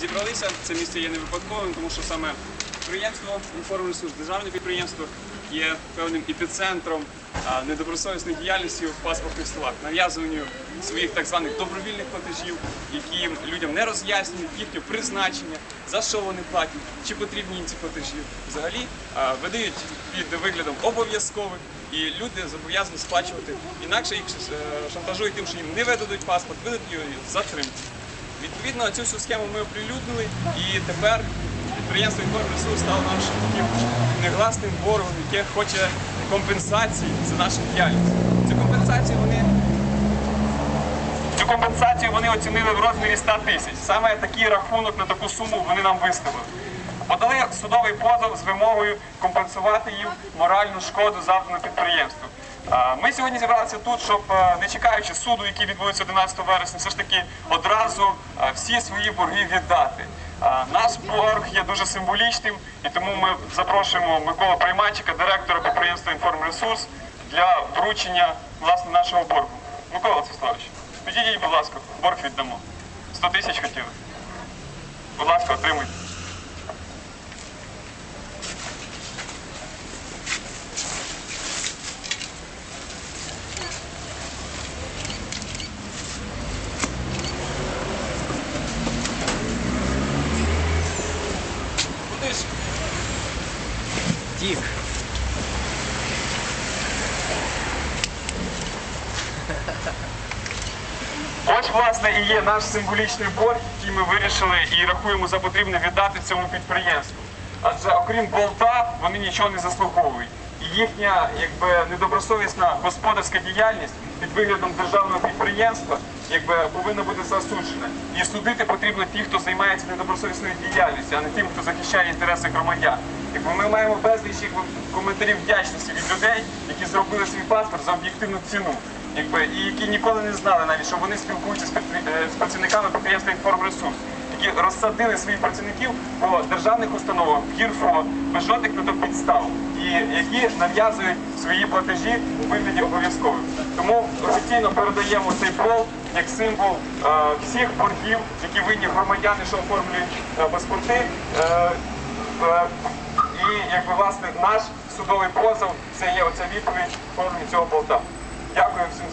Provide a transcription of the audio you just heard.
зібралися. Це місце є не випадковим, тому що саме підприємство «Інформресурс», державне підприємство є певним епіцентром а, недобросовісної діяльності в паспортних столах, нав'язуванню своїх так званих добровільних платежів, які людям не роз'яснюють їхнє призначення, за що вони платять, чи потрібні їм ці платежі. Взагалі видають під виглядом обов'язкових, і люди зобов'язані сплачувати. Інакше їх е, шантажують тим, що їм не видадуть паспорт, видадуть його з затримки. Відповідно, цю всю схему ми оприлюднили, і тепер підприємство «Інформресурс» стало нашим таким негласним ворогом, яке хоче компенсації за нашу діяльність. Цю компенсацію вони Цю компенсацію вони оцінили в розмірі 100 тисяч. Саме такий рахунок на таку суму вони нам виставили. Подали судовий позов з вимогою компенсувати їм моральну шкоду завдану підприємству. Ми сьогодні зібралися тут, щоб е, не чекаючи суду, який відбудеться 11 вересня, все ж таки одразу е, всі свої борги віддати. Наш борг є дуже символічним, і тому ми запрошуємо Миколу Приймачика, директора підприємства «Інформресурс» для вручення власне нашого боргу. Микола Циславович, підійдіть, будь ласка, борг віддамо. 100 тисяч хотіли. Будь ласка, отримуйте. Тік. Ось, власне, і є наш символічний борг, який ми вирішили і рахуємо за потрібне віддати цьому підприємству. Адже окрім болта, вони нічого не заслуговують. І їхня якби недобросовісна господарська діяльність під виглядом державного підприємства якби повинна бути засуджена. І судити потрібно ті, хто займається недобросовісною діяльністю, а не тим, хто захищає інтереси громадян. Якби ми маємо безліч коментарів вдячності від людей, які зробили свій паспорт за об'єктивну ціну якби, і які ніколи не знали навіть, що вони спілкуються з, е, працівниками підприємства «Інформресурс», які розсадили своїх працівників по державних установах ГІРФО без жодних на підстав, і які нав'язують свої платежі у вигляді обов'язкових. Тому офіційно передаємо цей пол як символ е, всіх боргів, які винні громадяни, що оформлюють е, паспорти. Е, е, і якби власне наш судовий позов це є оця відповідь повні цього болта. Дякую всім за.